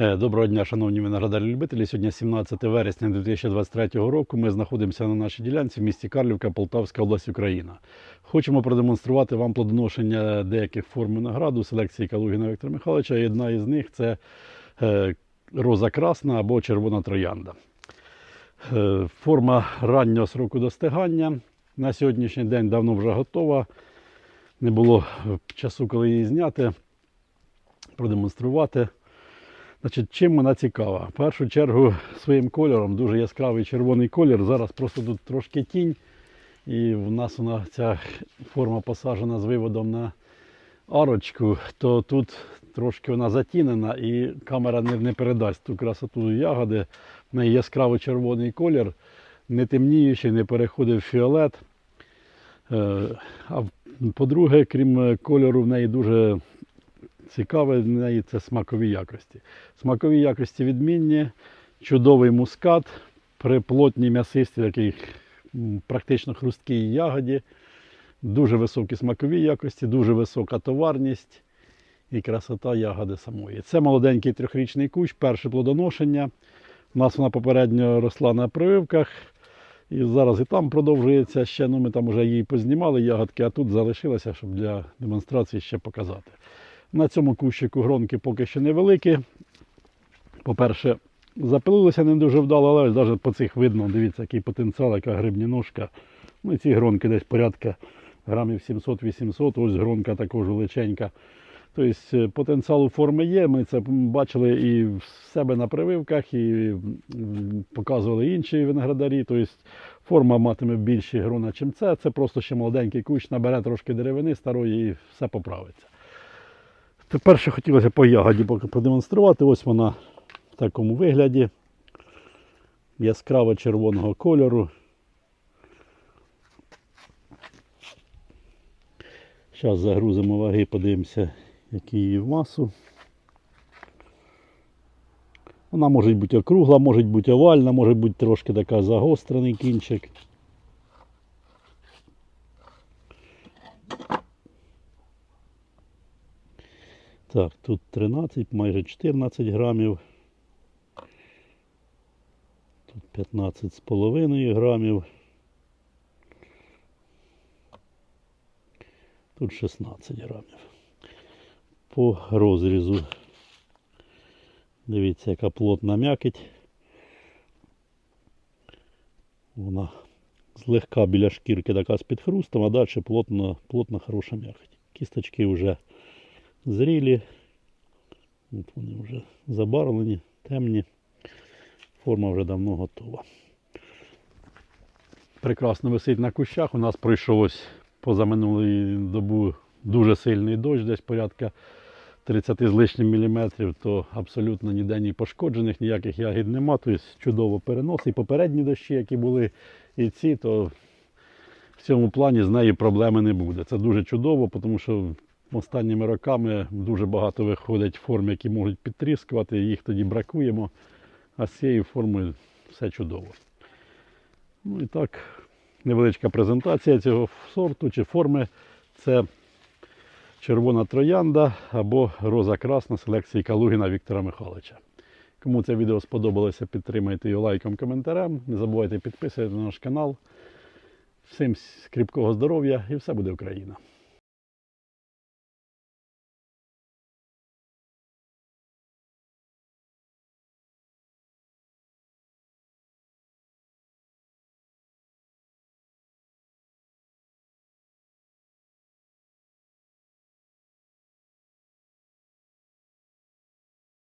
Е, Доброго дня, шановні виноградарі-любителі. Сьогодні 17 вересня 2023 року. Ми знаходимося на нашій ділянці в місті Карлівка, Полтавська область, Україна. Хочемо продемонструвати вам плодоношення деяких форм винограду селекції Калугіна Віктора Михайловича. Одна із них це е, роза красна або червона троянда. Е, Форма раннього сроку достигання. На сьогоднішній день давно вже готова. Не було часу, коли її зняти, продемонструвати. Значить, чим вона цікава? В першу чергу своїм кольором, дуже яскравий червоний колір. Зараз просто тут трошки тінь. І в нас вона ця форма посаджена з виводом на арочку, то тут трошки вона затінена і камера не, не передасть ту красоту ягоди. В неї яскраво червоний колір, не темніючий, не переходить в фіолет. Е, А по-друге, крім е, кольору, в неї дуже цікаве в неї це смакові якості. Смакові якості відмінні, чудовий мускат, при плотній м'ясистій, такій практично хрусткій ягоді, дуже високі смакові якості, дуже висока товарність і красота ягоди самої. Це молоденький трьохрічний кущ, перше плодоношення. У нас вона попередньо росла на прививках. І зараз і там продовжується ще. Ну, ми там вже її познімали, ягодки, а тут залишилося, щоб для демонстрації ще показати. На цьому кущику гронки поки що невеликі. По-перше, запилилися не дуже вдало, але навіть по цих видно, дивіться, який потенціал, яка грибні ножка. Ну і ці гронки десь порядка грамів 700-800, ось гронка також величенька. Тобто е, потенціал у форми є. Ми це бачили і в себе на прививках, і показували інші виноградарі. Тобто форма матиме більші грона, ніж це. Це просто ще молоденький кущ, набере трошки деревини старої і все поправиться. Тепер ще хотілося по ягоді поки продемонструвати. Ось вона в такому вигляді. Яскраво червоного кольору. Зараз загрузимо ваги, подивимося, які її в масу. Вона може бути округла, може бути овальна, може бути трошки така загострений кінчик. Так, тут 13, майже 14 грамів. Тут 15 з половиною грамів. Тут 16 грамів. По розрізу. Дивіться, яка плотна м'якоть. Вона злегка біля шкірки така з підхрустом, а далі плотно, плотна хороша м'якоть. Кісточки вже зрілі. От вони вже забарвлені, темні. Форма вже давно готова. Прекрасно висить на кущах. У нас пройшов позаминулої добу дуже сильний дощ, десь порядка 30 з лишнім міліметрів, то абсолютно ніде ні пошкоджених, ніяких ягід нема. Тобто чудово перенос. І попередні дощі, які були, і ці, то в цьому плані з нею проблеми не буде. Це дуже чудово, тому що останніми роками дуже багато виходить форм, які можуть підтріскувати, їх тоді бракуємо. А з цією формою все чудово. Ну і так, невеличка презентація цього сорту чи форми. Це червона троянда або роза красна селекції Калугіна Віктора Михайловича. Кому це відео сподобалося, підтримайте його лайком, коментарем. Не забувайте підписувати на наш канал. Всім кріпкого здоров'я і все буде Україна!